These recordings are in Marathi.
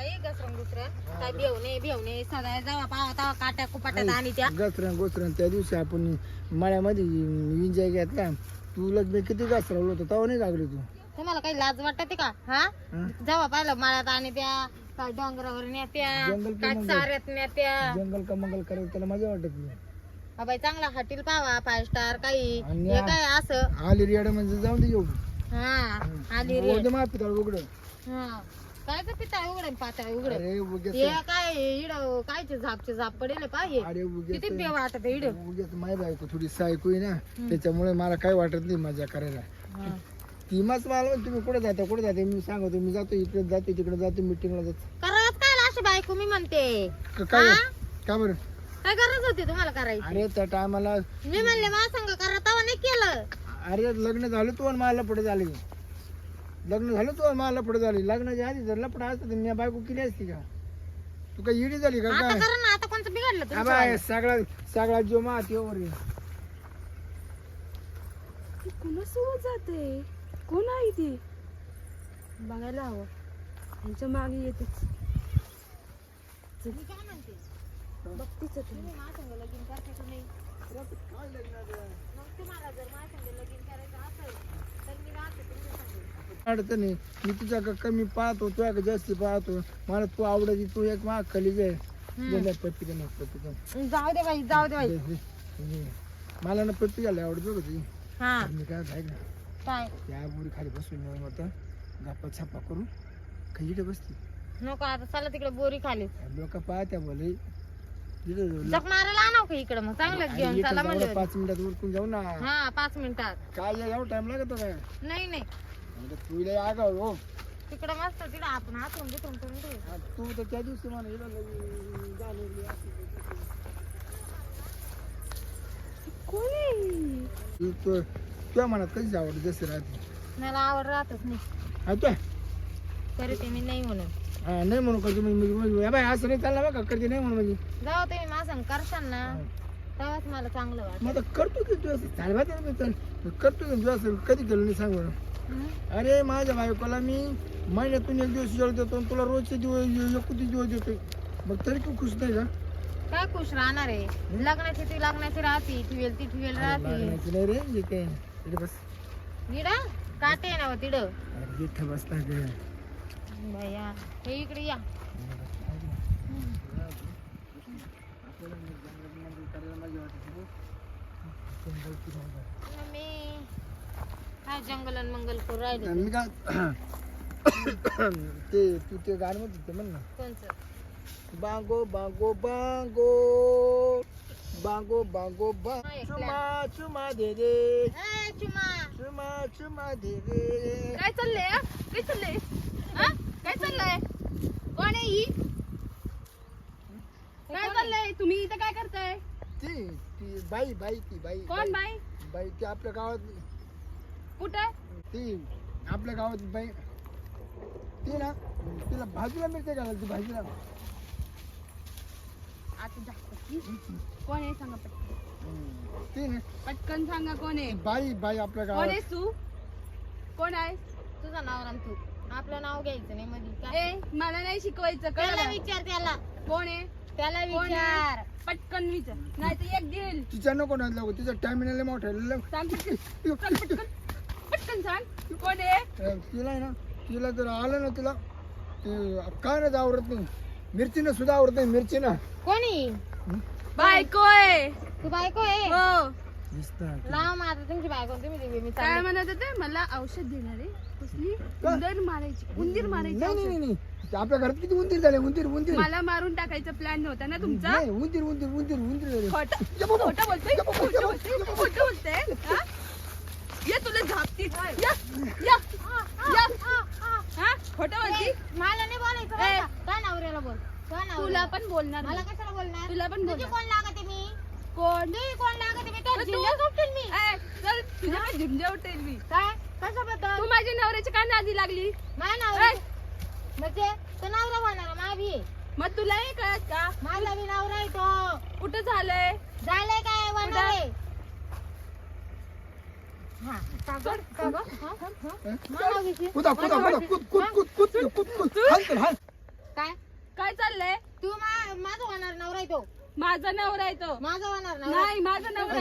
घसरण घुसरण. काय भिवणे भिवणे सदा जावा पावा तावा काट्या कुपाट्यात आणि त्या घसरण घुसरण त्या दिवशी आपण मळ्यामध्ये एन्जॉय घेतला. तू लग्न किती घसरवलं होतं तेव्हा नाही लागली तू? तुम्हाला काही लाज वाटते का? हा? जेव्हा पाहिलं माळ्यात आणि त्या काय डोंगरावर नेत्या जंगल काय जंगल. चाऱ्यात नेत्या. जंगल का मंगल करायला त्याला मजा वाटत नाही. हा बाई चांगला हॉटेल पावा फाय स्टार काही. आणि हे काय असं? आली रेड म्हणजे जाऊन दे येऊ. हा आली रे माफी उघड. हा. काय पिता उघड पातळ उघड. अरे उगेच. हे काय इड कायचे झापचे झाप पडेल पाहिजे अरे उगेच. किती बे वाटत इड. उगेच माय बायको थोडी सायको आहे ना त्याच्यामुळे मला काय वाटत नाही मजा करायला. ती मला तुम्ही कुठे जाता कुठे जाते? मी सांगतो मी जातो इकडे जातो तिकडे जातो मिटिंगला जातो. करत काय अशी बायको मी म्हणते. क- काय हा? का बरं? काय गरज होती तुम्हाला करायची? अरे त्या टायमाला मी म्हणले मा संग करा नाही केलं. अरे लग्न झालं तू आणि मला लपड झाली लग्न झालं तू मला लपड झाली. लग्नाच्या आधी जर लपड असतं तर मी बायको केली असती का? तू काय इडी झाली का? आता काय? करा ना आता कोणतं बिघडलं हा तुमचं बाय सगळा सगळा जीव मातीवर आहे. कोणासोबत जाते? कोण आहे ती? बघायला हवं. त्यांच्या मागे येतेच बघतीच तुम्ही की तुम्हाला जर माझ्या लगीन करायचं असेल तर मी राहते तुमच्या संग अडचण नाही मी तुझ्या का कमी पाहतो तुझ्या का जास्ती पाहतो? मला तू आवडायची तू एक माग खाली जाय पत्रिका नाही पत्रिका जाऊ दे बाई जाऊ दे बाई. मला ना पत्रिका लय आवडत तुझी? हा. मी काय ऐक ना काय? त्या बुरी खाली बसून येऊन गप्पा छप्पा करून खजिडे बसती नको आता चला तिकडे बोरी खाली. लोक पाहत्या बोले. तिथं जप मारायला आणव का इकडे मग? चांगलं घेऊन चला म्हणलं. पाच मिनिटात उरकून जाऊ ना. हा पाच मिनिटात. काय एवढा टाइम लागतो काय? नाही नाही. म्हणजे तू लय आगाव हो. तिकडे मस्त तिकडे आपण हातून बिथून करून ठेवू. तू तर त्या दिवशी मला झालेली तसं. कोण? तू तू- तुझ्या मनात कधीच आवडत जसे राहते. मला आवड राहतच नाही. तुझ्या करते मी नाही म्हणून हा नाही म्हणू करतो मी म्हणजे- म्हणजे बाय असं नाही चाललं बघा करते नाही म्हणून म्हणजे. जाऊ तुम्ही माझं करशाल ना. तेव्हाच मला चांगलं वाटत मग आता करतो की तू असं बा चल. करतो की तू असं कधी केलं नाही सांग. बरं अरे माझ्या बायकोला मी महिन्यातून एक दिवस जेवण देतो आणि तुला रोजचे दिवस एकुती दिवस देतो मग तरी तू खुश नाही का? काय खुश राहणार आहे? लग्नाची ती लग्नाची राहती. ठिवेल ती ठिवेल राहती. नाही रे हे काय इकडे बस. तिड काटे ना हो तिड अरे इथं बस ना गं. भैया हे इकडे या. मम्मी काय जंगल आणि मंगल करू राहिले मी काय ते तू ते गाणं म्हणते ते म्हण ना. कोणचं? बांगो बांगो बांगो. बांगो बांगो बांग चुमा चुमा दे दे ए, चुमा. चुमा चुमा दे दे काय चाललंय? काय चाललंय हा? काय चाललंय कोण आहे ही काय चाललंय तुम्ही इथं काय करताय ती ती बाई बाई ती बाई. कोण बाई. बाई? ती आपल्या गावात कुठं? ती आपल्या गावात बाई. ती ना तिला भाजीला मिळते का ती भाजीला. आता जास्त कोण आहे सांगा पटकन? हम्म. ती ना. पटकन सांगा कोण आहे? बाई बाई आपल्या कोण गावात. आहेस तू? कोण आहे? तुझं नाव राम तू. आपलं नाव घ्यायचं नाही मध्ये काय ए मला नाही शिकवायचं त्याला कळलं विचार त्याला. कोण आहे? त्याला विचार. पटकन विचार. नाही तर एक देईल. तिच्या नको ना लागू तिचा टॅमिनल मोठा आहे. लव. सांग. पटकन सांग पटकन पटकन सांग. कोण आहे? अं, तिला आहे ना तिला जर आलं ना तिला ते काय नाही आवडत नाही. मिरचीनं सुद्धा आवडत नाही मिरचीनं. कोणी? बायको आहे. तू बायको आहे? हो. लाव माझं तुमची बायको तुम्ही दिली मी काय चालले. म्हणत होते? मला औषध देणार आहे कसली उंदर मारायची उंदीर मारायची नाही नाही औषध. नाही, नाही. आपल्या घरात किती उंदीर झाले? उंदीर उंदीर. मला मारून टाकायचा प्लॅन नव्हता ना तुमचा? नाही उंदीर उंदीर उंदीर उंदीर झाले. खोटं ये. खोटं बोलतोय खोटं बोलतोय. खोटं बोलतोय. हा? तुला झापती. या या या. हा खोटं बोलती? मला नाही बोलायचं बरं ए. का? काय नवऱ्याला बोल? काय तुला नवऱ्याला पण बोलणार मला नाही. कशाला बोलणार? तुला पण तुझी बोलणार. कोण लागते मी? कोण? तुझी कोण लागते मी? तर तू- जिल्ह्यात झोपतील मी. ए, चल तुझ्या झिंज्या उठेल मी. काय? कशाबद्दल तू माझ्या नवऱ्याच्या काय नादी लागली. माझ्या नवरा म्हणजे तो नवरा होणार माभी मग तुला हे कळत का? माझा बी नवरा आहे कुठं झालंय? झालंय काय? वनर आहे. काय? काय चाललंय? तू मा- माझा होणार नवरा आहे तो. माझा नवरा आहे माझा होणार नवरा. नाही माझा नवरा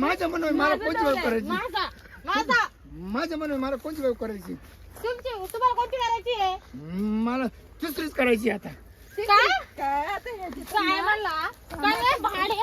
माझ्या म्हणून मला कोणती माझा माझा. माझ्या म्हणून मला कोणती करायची? तुमची तुम्हाला कोणती करायची आहे? मला दुसरीच करायची आता. काय? काय म्हणला? काय? भाडे